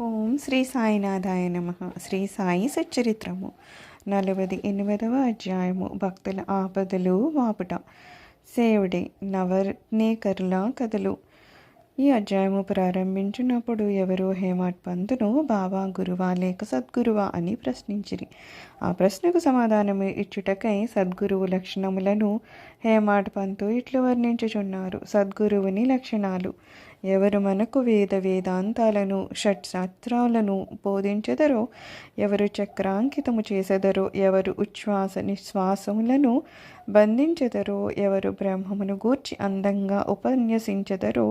ఓం శ్రీ సాయినాథాయ నమ. శ్రీ సాయి సచ్చరిత్రము. నలభై ఎనిమిదవ అధ్యాయము. భక్తుల ఆపదలు వాపుట. సేవుడే నవనేకరుల కథలు ఈ అధ్యాయము ప్రారంభించినప్పుడు ఎవరు హేమాట్ పంతును బాబా గురువా లేక సద్గురువా అని ప్రశ్నించిరి. ఆ ప్రశ్నకు సమాధానం ఇచ్చుటకై సద్గురువు లక్షణములను హేమాట్ పంతు ఇట్లు వర్ణించుచున్నారు. సద్గురువుని లక్షణాలు. ఎవరు మనకు వేద వేదాంతాలను షట్శాస్త్రాలను బోధించెదరో ఎవరు చక్రాంకితము చేసెదరో ఎవరు ఉచ్ఛ్వాస నిశ్వాసములను బంధించెదరో ఎవరు బ్రహ్మమును గూర్చి అందంగా ఉపన్యసించెదరో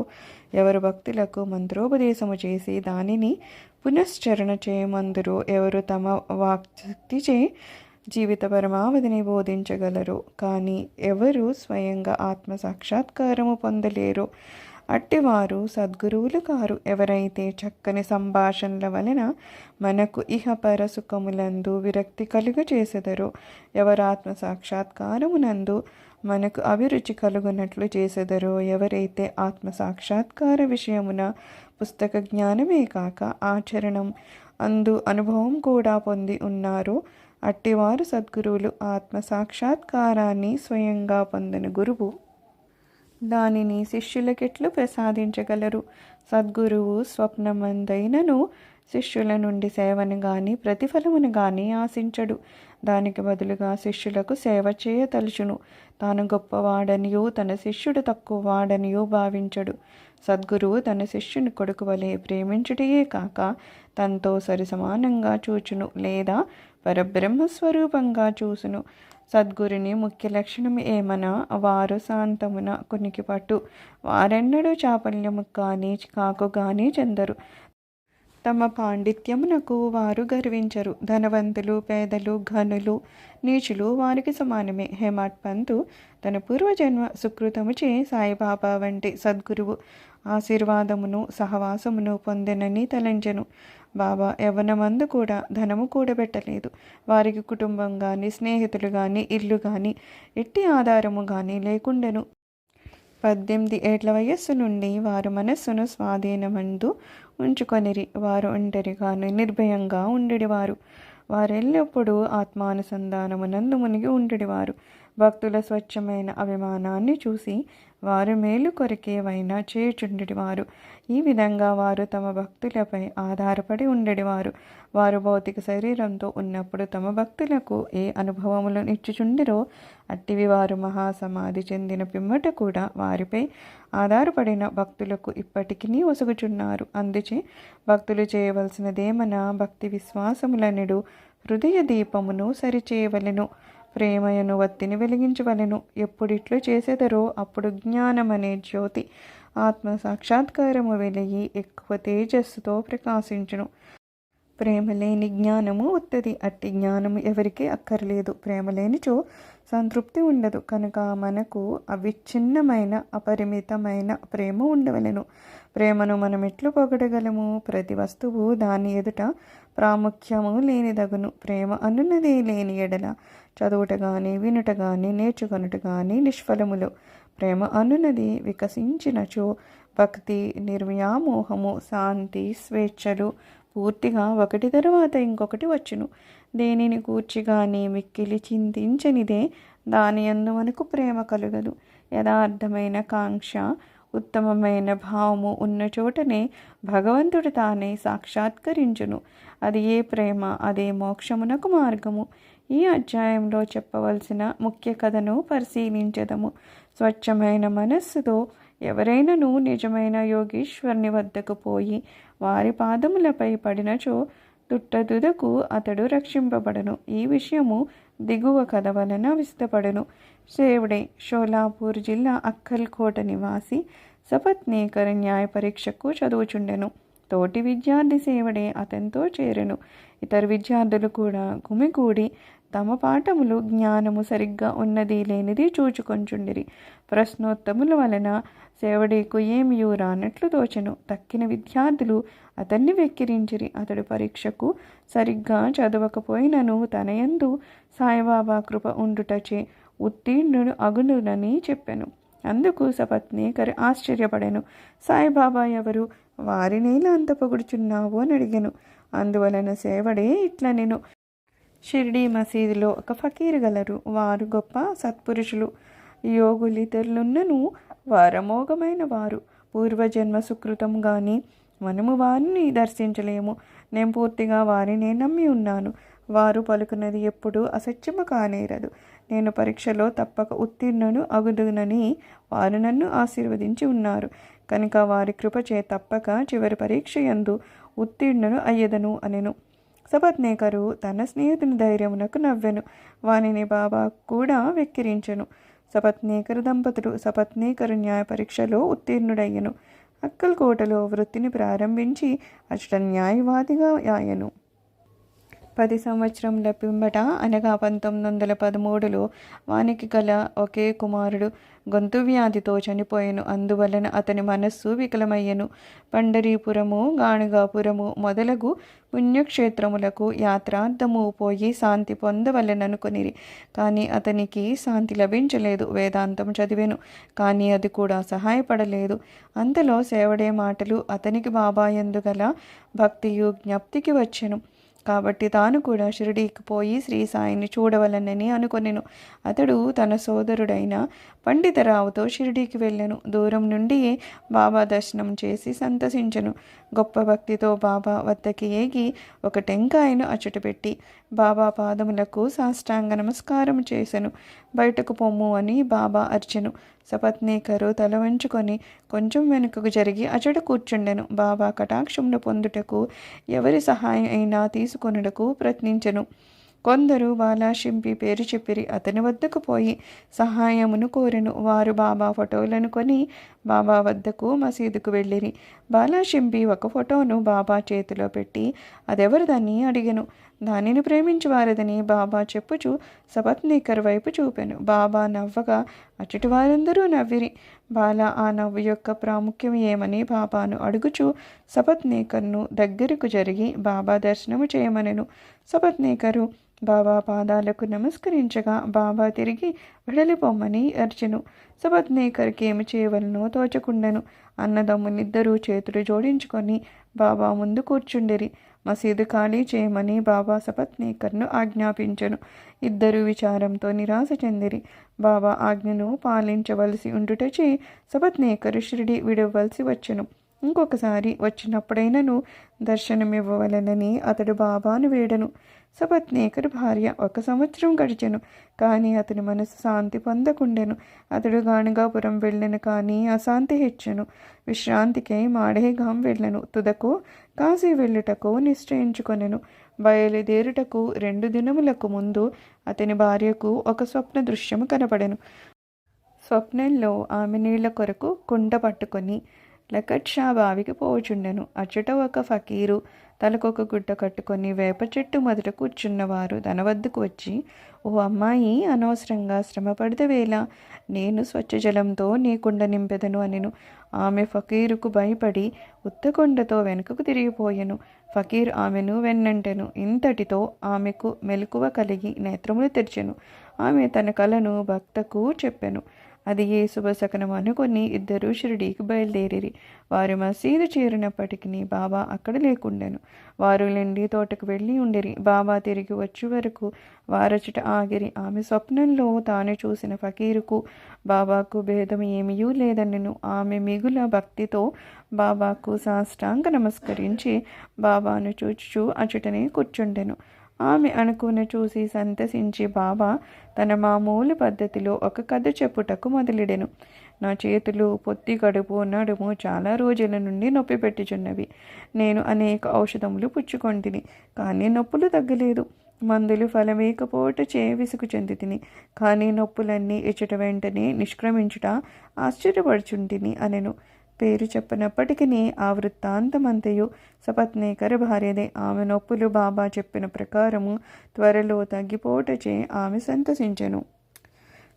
ఎవరు భక్తులకు మంత్రోపదేశము చేసి దానిని పునశ్చరణ చేయమందురో ఎవరు తమ వాక్తిచే జీవిత పరమావధిని బోధించగలరు కానీ ఎవరు స్వయంగా ఆత్మ సాక్షాత్కారము పొందలేరు అట్టివారు సద్గురువులు కారు. ఎవరైతే చక్కని సంభాషణల వలన మనకు ఇహపర సుఖములందు విరక్తి కలుగ చేసెదరో ఎవరాత్మ సాక్షాత్కారమునందు మనకు అభిరుచి కలుగునట్లు చేసెదరో ఎవరైతే ఆత్మ సాక్షాత్కార విషయమున పుస్తక జ్ఞానమే కాక ఆచరణం అందు అనుభవం కూడా పొంది ఉన్నారో అట్టివారు సద్గురువులు ఆత్మ సాక్షాత్కారాన్ని స్వయంగా పొందిన గురువు దానిని శిష్యులకెట్లు ప్రసాదించగలరు. సద్గురువు స్వప్నమందైనను శిష్యుల నుండి సేవను గాని ప్రతిఫలమును గాని ఆశించడు. దానికి బదులుగా శిష్యులకు సేవ చేయతలుచును తాను గొప్పవాడనియో తన శిష్యుడు తక్కువ వాడనియో భావించడు. సద్గురువు తన శిష్యుని కొడుకు వలె ప్రేమించుటయే కాక తనతో సరిసమానంగా చూచును లేదా పరబ్రహ్మస్వరూపంగా చూసును. సద్గురుని ముఖ్య లక్షణం ఏమనా? వారు శాంతమున కునికి పట్టు వారెన్నడూ చాపల్యము కానీ కాకు కానీ చెందరు. తమ పాండిత్యమునకు వారు గర్వించరు. ధనవంతులు పేదలు ఘనులు నీచులు వారికి సమానమే. హేమాట్ పంతు తన పూర్వజన్మ సుకృతముచే సాయిబాబా వంటి సద్గురువు. ఆశీర్వాదమును సహవాసమును పొందెనని తలంచెను. బాబా యవనమందు కూడా ధనము కూడబెట్టలేదు. వారికి కుటుంబం కానీ స్నేహితులు కానీ ఇల్లు కానీ ఎట్టి ఆధారము కానీ లేకుండెను. పద్దెనిమిది ఏళ్ళ వయస్సు నుండి వారు మనస్సును స్వాధీనమందు ఉంచుకొనిరి. వారు ఒంటరిగాను నిర్భయంగా ఉండేవారు వారెల్లప్పుడూ ఆత్మానుసంధానమునందు మునిగి ఉండేవారు భక్తుల స్వచ్ఛమైన అభిమానాన్ని చూసి వారు మేలు కొరకేవైనా చేయుచుండేవారు ఈ విధంగా వారు తమ భక్తులపై ఆధారపడి ఉండేవారు వారు భౌతిక శరీరంతో ఉన్నప్పుడు తమ భక్తులకు ఏ అనుభవములు ఇచ్చుచుండిరో అట్టివి వారు మహాసమాధి చెందిన పిమ్మట కూడా వారిపై ఆధారపడిన భక్తులకు ఇప్పటికీ ఒసుగుచున్నారు. అందుచే భక్తులు చేయవలసినదేమన భక్తి విశ్వాసములనుడు హృదయ దీపమును సరిచేయవలెను. ప్రేమయను వత్తిని వెలిగించవలెను. ఎప్పుడిట్లు చేసేదరో అప్పుడు జ్ఞానమనే జ్యోతి ఆత్మ సాక్షాత్కారము వెలిగి ఎక్కువ తేజస్సుతో ప్రకాశించును. ప్రేమ లేని జ్ఞానము వత్తది అట్టి జ్ఞానము ఎవరికీ అక్కర్లేదు. ప్రేమ లేనిచో సంతృప్తి ఉండదు కనుక మనకు అవిచ్ఛిన్నమైన అపరిమితమైన ప్రేమ ఉండవలెను. ప్రేమను మనం ఎట్లు పొగడగలము? ప్రతి వస్తువు దాని ఎదుట ప్రాముఖ్యము లేనిదగును. ప్రేమ అనున్నదే లేని ఎడల చదువుట కానీ వినుట కానీ నేర్చుకొనుట కానీ నిష్ఫలములు. ప్రేమ అనున్నది వికసించినచో భక్తి నిర్వ్యామోహము శాంతి స్వేచ్ఛలు పూర్తిగా ఒకటి తరువాత ఇంకొకటి వచ్చును. దేనిని కూర్చి కానీ మిక్కిలి చింతించనిదే దాని అందు మనకు ప్రేమ కలుగదు. యథార్థమైన కాంక్ష ఉత్తమమైన భావము ఉన్న చోటనే భగవంతుడు తానే సాక్షాత్కరించును. అది ఏ ప్రేమ అదే మోక్షమునకు మార్గము. ఈ అధ్యాయంలో చెప్పవలసిన ముఖ్య కథను పరిశీలించదము. స్వచ్ఛమైన మనస్సుతో ఎవరైనాను నిజమైన యోగీశ్వరుని వద్దకు పోయి వారి పాదములపై పడినచో తుట్టదుదకు అతడు రక్షింపబడను. ఈ విషయము దిగువ కథ వలన విస్తపడను. సేవుడే షోలాపూర్ జిల్లా అక్కల్కోట నివాసి సపత్నేకర న్యాయ పరీక్షకు చదువుచుండెను. తోటి విద్యార్థి సేవడే అతనితో చేరెను. ఇతర విద్యార్థులు కూడా గుమికూడి తమ పాఠములు జ్ఞానము సరిగ్గా ఉన్నది లేనిది చూచుకొంచుండిరి. ప్రశ్నోత్తముల వలన సేవడేకు ఏమియూ రానట్లు తోచెను. తక్కిన విద్యార్థులు అతన్ని వెక్కిరించిరి. అతడు పరీక్షకు సరిగ్గా చదవకపోయినను తనయందు సాయిబాబా కృప ఉండుటచే ఉత్తీర్ణుడు అగునునని చెప్పాను. అందుకు సపత్నేకర్ ఆశ్చర్యపడెను. సాయిబాబా ఎవరు? వారినేలా అంత పొగుడుచున్నావు అని అడిగాను. అందువలన సేవడే ఇట్లా నేను. షిర్డీ మసీదులో ఒక ఫకీర్ గలరు. వారు గొప్ప సత్పురుషులు. యోగులితరులున్నను వారమోగమైన వారు. పూర్వజన్మ సుకృతం కానీ మనము వారిని దర్శించలేము. నేను పూర్తిగా వారినే నమ్మి ఉన్నాను. వారు పలుకున్నది ఎప్పుడూ అసత్యము కానేరదు. నేను పరీక్షలో తప్పక ఉత్తీర్ణను అగుదునని వారు నన్ను ఆశీర్వదించి ఉన్నారు. కనుక వారి కృపచే తప్పక చివరి పరీక్ష ఎందు ఉత్తీర్ణను అయ్యదను అనెను. సపత్నేకరు తన స్నేహితుని ధైర్యమునకు నవ్వెను. వానిని బాబా కూడా వెక్కిరించెను. సపత్నేకరు దంపతులు సపత్నేకరు న్యాయ పరీక్షలో ఉత్తీర్ణుడయ్యను. అక్కల్కోటలో వృత్తిని ప్రారంభించి అచట న్యాయవాదిగా యాయను. పది సంవత్సరముల పింబట అనగా పంతొమ్మిది వందల పదమూడులో వానికి గల ఒకే కుమారుడు గొంతు వ్యాధితో చనిపోయాను. అందువలన అతని మనస్సు వికలమయ్యెను. పండరీపురము గాణగాపురము మొదలగు పుణ్యక్షేత్రములకు యాత్రార్థము పోయి శాంతి పొందవలెననుకునిరి. కానీ అతనికి శాంతి లభించలేదు. వేదాంతం చదివాను. కానీ అది కూడా సహాయపడలేదు. అంతలో సేవడే మాటలు అతనికి బాబా ఎందుగల భక్తియు జ్ఞప్తికి వచ్చెను. కాబట్టి తాను కూడా షిరిడీకి పోయి శ్రీ సాయిని చూడవలనని అనుకొనెను. అతడు తన సోదరుడైన పండితరావుతో షిరిడీకి వెళ్ళను. దూరం నుండి బాబా దర్శనం చేసి సంతసించను. గొప్ప భక్తితో బాబా వద్దకి ఏగి ఒక టెంకాయను అచ్చుటపెట్టి బాబా పాదములకు సాష్టాంగ నమస్కారం చేసెను. బయటకు పొమ్ము అని బాబా అర్చెను. సపత్నీకరు తల వంచుకొని కొంచెం వెనుకకు జరిగి అచట కూర్చుండెను. బాబా కటాక్షమును పొందుటకు ఎవరి సహాయం అయినా తీసుకొనుటకు ప్రయత్నించెను. కొందరు బాలాశింపి పేరు చెప్పిరి అతని వద్దకు పోయి సహాయమును కోరెను. వారు బాబా ఫోటోలను కొని బాబా వద్దకు మసీదుకు వెళ్ళిరి. బాలాశింపి ఒక ఫోటోను బాబా చేతిలో పెట్టి అదెవరిదని అడిగెను? దానిని ప్రేమించవారదని బాబా చెప్పుచు సపత్నీకర్ వైపు చూపెను. బాబా నవ్వగా అచ్చటి వారందరూ నవ్విరి. బాల ఆ నవ్వు యొక్క ప్రాముఖ్యం ఏమని బాబాను అడుగుచు సపత్నీకర్ను దగ్గరకు జరిగి బాబా దర్శనము చేయమనెను. సపత్నీకరు బాబా పాదాలకు నమస్కరించగా బాబా తిరిగి వెడలిపోమ్మని అర్చెను. సపత్నేకర్కి ఏమి చేయవలనో తోచకుండెను. అన్నదమ్ములిద్దరూ చేతులు జోడించుకొని బాబా ముందు కూర్చుండిరి. మసీదు ఖాళీ చేయమని బాబా సపత్నీకర్ను ఆజ్ఞాపించెను. ఇద్దరు విచారంతో నిరాశ చెందిరి. బాబా ఆజ్ఞను పాలించవలసి ఉండుటచే సపత్నీకరు షిరిడి విడవలసి వచ్చెను. ఇంకొకసారి వచ్చినప్పుడైనను దర్శనమివ్వవలనని అతడు బాబాను వేడను. సపత్నేకరు భార్య. ఒక సంవత్సరం గడిచెను కానీ అతని మనసు శాంతి పొందకుండెను. అతడు గాణగాపురం వెళ్ళెను కానీ అశాంతి హెచ్చెను. విశ్రాంతికై మాడేగాం వెళ్ళెను. తుదకు కాశీ వెళ్ళుటకు నిశ్చయించుకొనెను. బయలుదేరుటకు రెండు దినములకు ముందు అతని భార్యకు ఒక స్వప్న దృశ్యము కనపడెను స్వప్నంలో ఆమె నీళ్ళ కొరకు కుండ పట్టుకొని లకట్ షా బావికి పోచుండెను. అచ్చట ఒక ఫకీరు తలకొక గుడ్డ కట్టుకొని వేప చెట్టు మొదట కూర్చున్నవారు తన వద్దకు వచ్చి ఓ అమ్మాయి అనవసరంగా శ్రమపడితే వేళ. నేను స్వచ్ఛ జలంతో నీ కుండ నింపెదను అనెను. ఆమె ఫకీరుకు భయపడి ఉత్తకొండతో వెనుకకు తిరిగిపోయెను. ఫకీర్ ఆమెను వెన్నంటెను. ఇంతటితో ఆమెకు మెలకువ కలిగి నేత్రములు తెరిచెను. ఆమె తన కలను భక్తకు చెప్పెను. అది ఏ శుభశకనం అనుకొని ఇద్దరు షిరిడీకి బయలుదేరిరి. వారు మసీదు చేరినప్పటికీ బాబా అక్కడ లేకుండెను. వారు లెండి తోటకు వెళ్ళి ఉండిరి. బాబా తిరిగి వచ్చే వరకు వారచట ఆగిరి. ఆమె స్వప్నంలో తాను చూసిన ఫకీరుకు బాబాకు భేదం ఏమీ లేదనెను. ఆమె మిగుల భక్తితో బాబాకు సాష్టాంగ నమస్కరించి బాబాను చూచుచూ అచటనే కూర్చుండెను. ఆమె అనుకున్న చూసి సంతసించి బాబా తన మామూలు పద్ధతిలో ఒక కథ చెప్పుటకు మొదలెడెను. నా చేతులు పొత్తి కడుపు నడుము చాలా రోజుల నుండి నొప్పి పెట్టుచున్నవి. నేను అనేక ఔషధములు పుచ్చుకొంటిని కానీ నొప్పులు తగ్గలేదు. మందులు ఫలమేకపోట చే విసుగు చెంది తిని కానీ నొప్పులన్నీ ఇచ్చట వెంటనే నిష్క్రమించుట ఆశ్చర్యపడుచుంటిని అనెను. పేరు చెప్పనప్పటికీ ఆ వృత్తాంతమంతయు సపత్నేకర భార్యదే. ఆమె నొప్పులు బాబా చెప్పిన ప్రకారము త్వరలో తగ్గిపోటచే ఆమె సంతసించెను.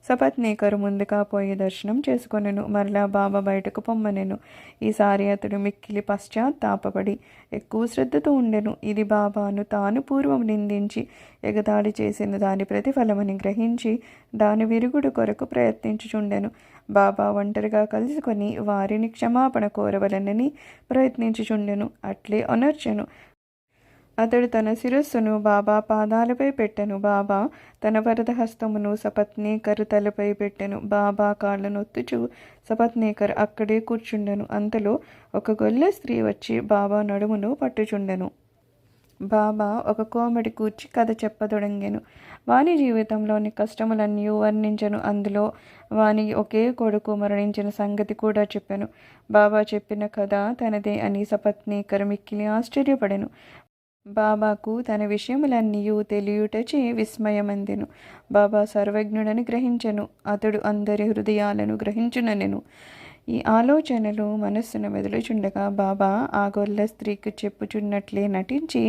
సపత్నేకరు ముందుగా పోయి దర్శనం చేసుకొనెను. మరలా బాబా బయటకు పొమ్మనెను. ఈసారి అతడు మిక్కిలి పశ్చాత్తాపడి ఎక్కువ శ్రద్ధతో ఉండెను. ఇది బాబాను తాను పూర్వం నిందించి ఎగదాడి చేసిన దాని ప్రతిఫలమని గ్రహించి దాని విరుగుడు కొరకు ప్రయత్నించుచుండెను. బాబా ఒంటరిగా కలుసుకొని వారిని క్షమాపణ కోరవలనని ప్రయత్నించుచుండెను. అట్లే ఒనర్చెను అతడు తన శిరస్సును బాబా పాదాలపై పెట్టెను. బాబా తన వరద హస్తమును తలపై పెట్టెను. బాబా కాళ్ళను ఒత్తుచు సపత్నేకర్ అక్కడే కూర్చుండెను. అంతలో ఒక గొల్లె స్త్రీ వచ్చి బాబా నడుమును పట్టుచుండెను. బాబా ఒక కోమడి కూర్చి కథ చెప్పదొడంగాను. వాని జీవితంలోని కష్టములన్నీ వర్ణించను. అందులో వాని ఒకే కొడుకు మరణించిన సంగతి కూడా చెప్పాను. బాబా చెప్పిన కథ తనదే అని సపత్నీకర్ మిక్కిలి ఆశ్చర్యపడెను. బాబాకు తన విషయములన్నీ తెలియుటచే విస్మయమందెను. బాబా సర్వజ్ఞుడని గ్రహించెను. అతడు అందరి హృదయాలను గ్రహించుననెను. ఈ ఆలోచనలు మనస్సును మెదులుచుండగా బాబా ఆ గొల్ల స్త్రీకి చెప్పుచున్నట్లే నటించి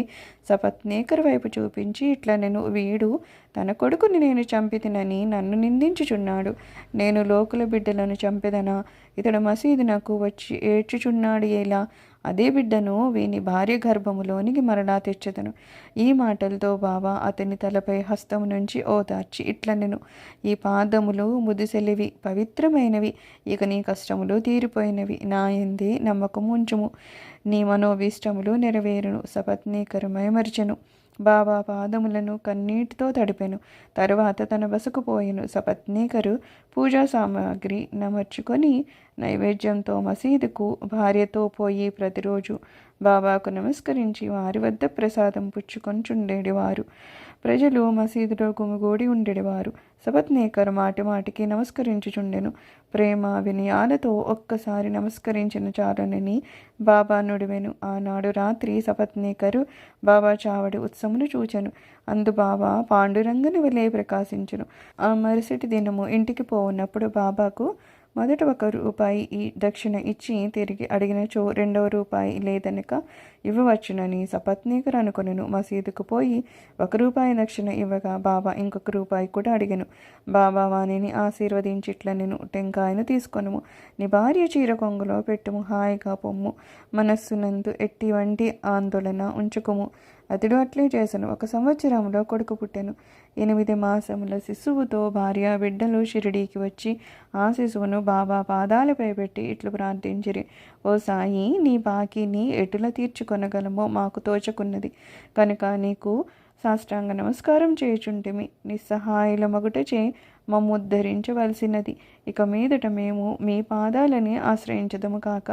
సపత్నేకర్ వైపు చూపించి ఇట్లా నేను వీడు తన కొడుకుని నేను చంపితినని నన్ను నిందించుచున్నాడు. నేను లోకుల బిడ్డలను చంపెదనా? ఇతడు మసీదునకు వచ్చి ఏడ్చుచున్నాడు ఎలా? అదే బిడ్డను వీని భార్య గర్భములోనికి మరలా తెచ్చెదను. ఈ మాటలతో బాబా అతని తలపై హస్తము నుంచి ఓదార్చి ఇట్లనెను. ఈ పాదములు ముదిసెలివి పవిత్రమైనవి. ఇక నీ కష్టములు తీరిపోయినవి. నా ఎందే నమ్మకము ఉంచుము. నీ మనోభీష్టములు నెరవేరును. సపత్నీకరమై మరిచెను. బాబా పాదములను కన్నీటితో తడిపెను. తరువాత తన బసకు పోయెను. సపత్నీకరు పూజా సామాగ్రి నమర్చుకొని నైవేద్యంతో మసీదుకు భార్యతో పోయి ప్రతిరోజు బాబాకు నమస్కరించి వారి వద్ద ప్రసాదం పుచ్చుకొంచుండేవారు ప్రజలు మసీదులో గుమిగూడి ఉండేవారు. సపత్నేకర్ మాటి మాటికి నమస్కరించుచుండెను. ప్రేమ వినయాలతో ఒక్కసారి నమస్కరించిన చాలనని బాబా నుడివెను. ఆనాడు రాత్రి సపత్నేకరు బాబా చావడి ఉత్సవమును చూచెను. అందు బాబా పాండురంగని వలె ప్రకాశించును. ఆ మరుసటి దినము ఇంటికి పోవున్నప్పుడు బాబాకు మొదట ఒక రూపాయి ఈ దక్షిణ ఇచ్చి తిరిగి అడిగినచో రెండవ రూపాయి లేదనక ఇవ్వవచ్చునని సపత్నీకరనుకొనును. మసీదుకు పోయి ఒక రూపాయి దక్షిణ ఇవ్వగా బాబా ఇంకొక రూపాయి కూడా అడిగాను. బాబా వాణిని ఆశీర్వదించి ఇట్ల నేను టెంకాయను తీసుకొనుము. నీ భార్య చీర కొంగులో పెట్టుము. హాయిగా పొమ్ము. మనస్సునందు ఎట్టి వంటి ఆందోళన ఉంచుకుము. అతడు అట్లే చేశాను ఒక సంవత్సరంలో కొడుకు పుట్టాను. ఎనిమిది మాసముల శిశువుతో భార్య బిడ్డలు షిరిడీకి వచ్చి ఆ శిశువును బాబా పాదాలపై పెట్టి ఇట్లు ప్రార్థించిరి. ఓ సాయి నీ బాకీని ఎటుల తీర్చుకొనగలమో మాకు తోచకున్నది. కనుక నీకు సాష్టాంగ నమస్కారం చేయుచుంటిమి నిస్సహాయుల మగుటచే మమ్ము ఉద్ధరించవలసినది. ఇక మీదట మేము మీ పాదాలని ఆశ్రయించదము కాక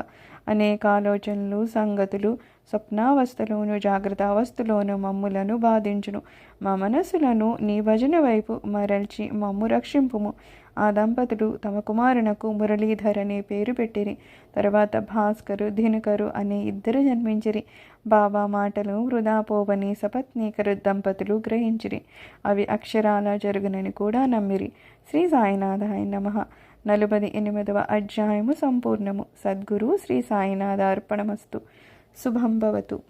అనేక ఆలోచనలు సంగతులు స్వప్నావస్థలోను జాగ్రత్త అవస్థలోను మమ్ములను బాధించును. మా మనస్సులను నీ భజన వైపు మరల్చి మమ్ము రక్షింపుము. ఆ దంపతులు తమ కుమారునకు మురళీధర్ అనే పేరు పెట్టిరి. తర్వాత భాస్కరు దినకరు అనే ఇద్దరు జన్మించిరి. బాబా మాటలు వృధా పోవని సపత్నీకరు దంపతులు గ్రహించిరి. అవి అక్షరాల జరుగునని కూడా నమ్మిరి. శ్రీ సాయినాథాయ నమ. నలుబది ఎనిమిదవ అధ్యాయము సంపూర్ణము. సద్గురు శ్రీ సాయినాథ అర్పణమస్తు शुभम भवतु।